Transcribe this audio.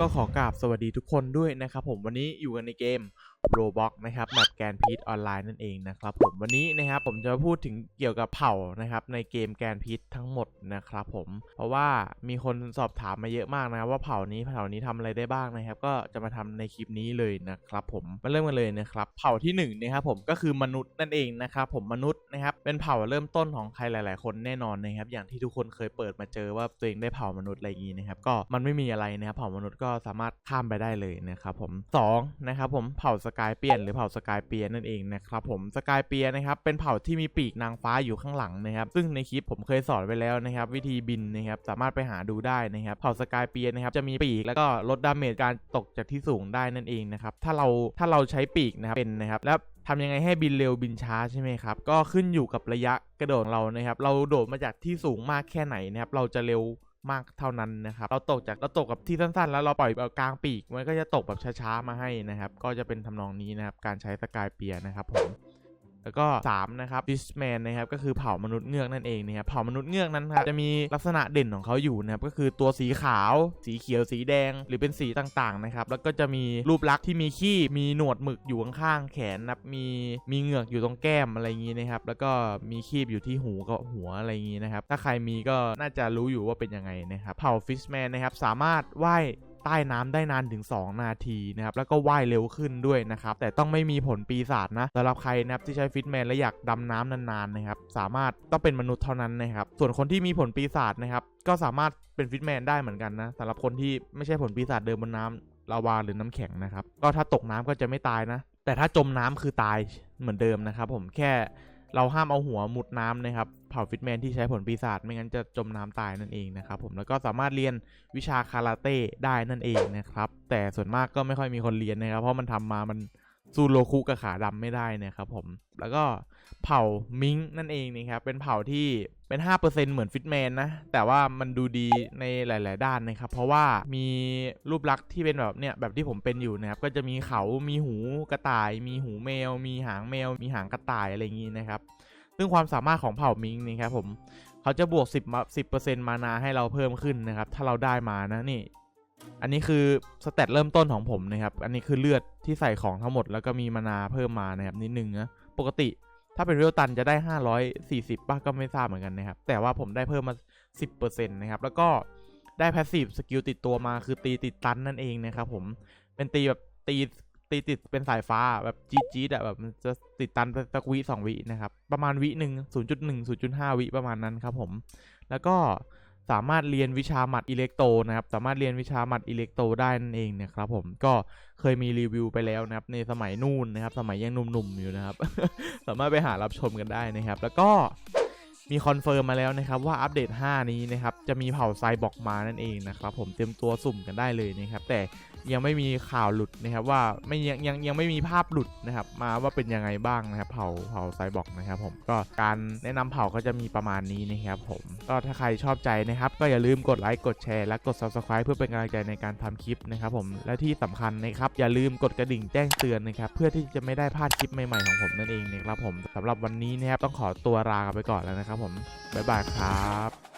ก็ขอกราบสวัสดีทุกคนด้วยนะครับผมวันนี้อยู่กันในเกม Roblox นะครับแมปแกนพีทออนไลน์นั่นเองนะครับผมวันนี้นะครับผมจะพูดถึงเกี่ยวกับเผ่านะครับในเกมแกนพีททั้งหมดนะครับผมเพราะว่ามีคนสอบถามมาเยอะมากนะครับว่าเผ่านี้เผ่านี้ทำอะไรได้บ้างนะครับ ก็จะมาทำในคลิปนี้เลยนะครับผมมาเริ่มกันเลยนะครับเผ่าที่หนึ่งนะครับผมก็คือมนุษย์นั่นเองนะครับผมมนุษย์นะครับเป็นเผ่าเริ่มต้นของใครหลาย ๆ คนแน่นอนนะครับอย่างที่ทุกคนเคยเปิดมาเจอว่าตัวเองได้เผ่ามนุษย์อะไรอย่างนี้นะครับก็มันไม่มีอะไรนะครับเผ่ามนุษย์ก็สามารถข้ามไปได้เลยนะครับผมสองนะครับผมเผ่าสกายเปียนหรือเผ่าสกายเปียนนั่นเองนะครับผมสกายเปียนนะครับเป็นเผ่าที่มีปีกนางฟ้าอยู่ข้างหลังนะครับซึ่งในคลิปผมเคยสอนไปแล้วนะครับวิธีบินนะครับสามารถไปหาดูได้นะครับเผ่าสกายเปียนนะครับจะมีปีกแล้วก็ลดดาเมจการตกจากที่สูงได้นั่นเองนะครับถ้าเราถ้าเราใช้ปีกนะครับเป็นนะครับแล้วทำยังไงให้บินเร็วบินช้าใช่ไหมครับ ก็ขึ้นอยู่กับระยะกระโดดเรานะครับ เราโดดมาจากที่สูงมากแค่ไหนนะครับ เราจะเร็ว มากเท่านั้นนะครับ เราตกจากเราตกกับที่สั้นๆ แล้วเราปล่อยแบบกลางปีกมันก็จะตกแบบช้าๆมาให้นะครับ ก็จะเป็นทำนองนี้นะครับ การใช้สกายเปียร์นะครับผม แล้วก็3นะครับ Fishman นะครับก็คือเผ่ามนุษย์เงือกนั่นเองนะครับเผ่ามนุษย์เงือกนั้นครับจะมีลักษณะเด่นของเขาอยู่นะครับก็คือตัวสีขาว สีเขียวสีแดงหรือเป็นสีต่างๆนะครับแล้วก็จะมีรูปลักษณ์ที่มีขี้มีหนวดหมึกอยู่ข้างๆแขนนะครับมีมีเหงือกอยู่ตรงแก้มอะไรอย่างนี้นะครับแล้วก็มีคีบอยู่ที่หูกับหัวอะไรอย่างนี้นะครับถ้าใครมีก็น่าจะรู้อยู่ว่าเป็นยังไงนะครับเผ่า Fishman นะครับสามารถว่าย ใต้น้ำได้นานถึง 2 นาทีนะครับแล้วก็ว่ายเร็วขึ้นด้วยนะครับแต่ต้องไม่มีผลปีศาจนะสำหรับใครนะครับที่ใช้ฟิตแมนและอยากดำน้ำนานๆนะครับสามารถต้องเป็นมนุษย์เท่านั้นนะครับส่วนคนที่มีผลปีศาจนะครับก็สามารถเป็นฟิตแมนได้เหมือนกันนะสำหรับคนที่ไม่ใช่ผลปีศาจเดินบนน้ำลาวาหรือน้ำแข็งนะครับก็ถ้าตกน้ำก็จะไม่ตายนะ แต่ถ้าจมน้ำคือตายเหมือนเดิมนะครับผมแค่ เราห้ามเอาหัวมุดน้ำนะครับ เผ่าฟิตแมนที่ใช้ผลปีศาจไม่งั้นจะจมน้ำตายนั่นเองนะครับผมแล้วก็สามารถเรียนวิชาคาราเต้ได้นั่นเองนะครับ แต่ส่วนมากก็ไม่ค่อยมีคนเรียนนะครับ เพราะมันทำมามัน สู้โลคุกับขาดำไม่ได้นะครับผม แล้วก็เผ่ามิงนั่นเองนะครับ เป็นเผ่าที่เป็น 5%เหมือนฟิตแมนนะ แต่ว่ามันดูดีในหลาย ๆ ด้านนะครับ เพราะว่ามีรูปลักษณ์ที่เป็นแบบเนี่ยแบบที่ผมเป็นอยู่นะครับ ก็จะมีเขา มีหูกระต่าย มีหูแมว มีหางแมว มีหางกระต่ายอะไรอย่างนี้นะครับ ซึ่งความสามารถของเผ่ามิงนี่ครับผม เขาจะบวก 10มา10%มานาให้เราเพิ่มขึ้นนะครับ ถ้าเราได้มานะนี่ อันนี้คือสเตตเริ่มต้นของผมนะครับ อันนี้คือเลือดที่ใส่ของทั้งหมด แล้วก็มีมานาเพิ่มมานะครับนิดนึงนะปกติถ้าเป็นเรียลตันจะได้ 540ป่ะก็ไม่ทราบเหมือนกันนะครับ แต่ว่าผมได้เพิ่มมา 10%นะครับ แล้วก็ได้แพสซีฟสกิลติดตัวมาคือตีติดตันนั่นเองนะครับผม เป็นตีแบบตีตีติดเป็นสายฟ้าแบบจี๊ดจี๊ดอะแบบมันจะติดตันสักวิสองวินะครับ ประมาณวิหนึ่งศูนย์จุดหนึ่งศูนย์จุดห้าวิประมาณนั้นครับผม แล้วก็ สามารถเรียนวิชาหมัดอิเล็กโตนะครับ สามารถเรียนวิชาหมัดอิเล็กโตได้นั่นเองเนะครับผมก็เคยมีรีวิวไปแล้วนะครับ ในสมัยนู่นนะครับ สมัยยังหนุ่มๆอยู่นะครับ สามารถไปหารับชมกันได้นะครับ แล้วก็ มีคอนเฟิร์มมาแล้วนะครับว่าอัปเดต 5 นี้นะครับจะมีเผ่าไซบอร์กมานั่นเองนะครับผมเตรียมตัวสุ่มกันได้เลยนะครับแต่ยังไม่มีข่าวหลุดนะครับว่าไม่ยังยังยังไม่มีภาพหลุดนะครับมาว่าเป็นยังไงบ้างนะครับเผ่าเผ่าไซบอร์กนะครับผมก็การแนะนำเผ่าก็จะมีประมาณนี้นะครับผมก็ถ้าใครชอบใจนะครับก็อย่าลืมกดไลค์กดแชร์และกด subscribe เพื่อเป็นกำลังใจในการทำคลิปนะครับผมและที่สำคัญนะครับอย่าลืมกดกระดิ่งแจ้งเตือนนะครับเพื่อที่จะไม่ได้พลาดคลิปใหม่ๆของผมนั่นเองนะครับผมสำหรับวันนี้นะครับต้องขอตัวลาไปก่อนแล้วนะครับผมบ๊ายบายครับ